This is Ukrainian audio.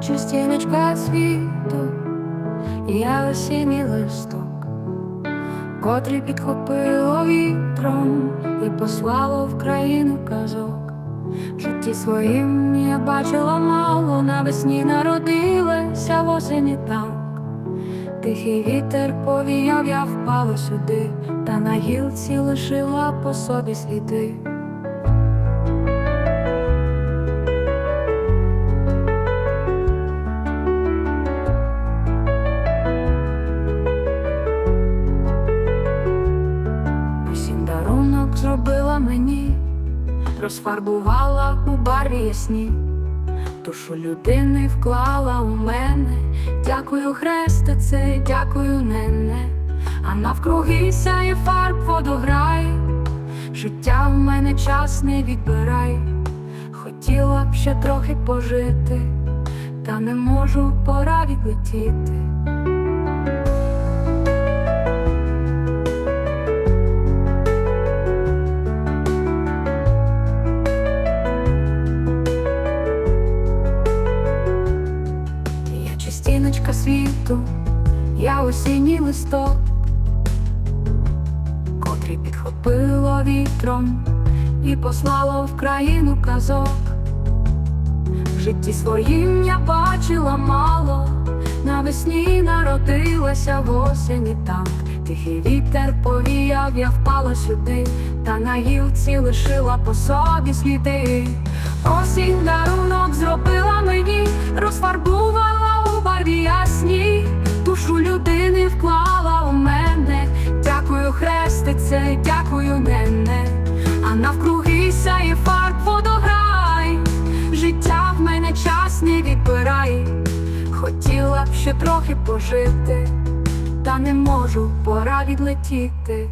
частиночка світу, я осінній листок, котрий підхопило вітром і послало в країну казок. В житті своїм я бачила мало, навесні народилася в осені там. Тихий вітер повіяв, я впала сюди, та на гілці лишила по собі сліди. Мені, розфарбувала у барві душу людини вклала у мене. Дякую, хресте, це дякую, нене. А навкруги сяє фарб водограй. Життя в мене час не відбирай. Хотіла б ще трохи пожити, та не можу, пора відлетіти. Частиночка світу, я осінній листок, котрий підхопило вітром і послало в країну казок. В житті своїм я бачила мало, навесні народилася в осені так. Тихий вітер повіяв, я впала сюди, та на гілці лишила по собі сліди. Осінь дарунок зробила мені, розфарбувала ще трохи пожити, та не можу, пора відлетіти.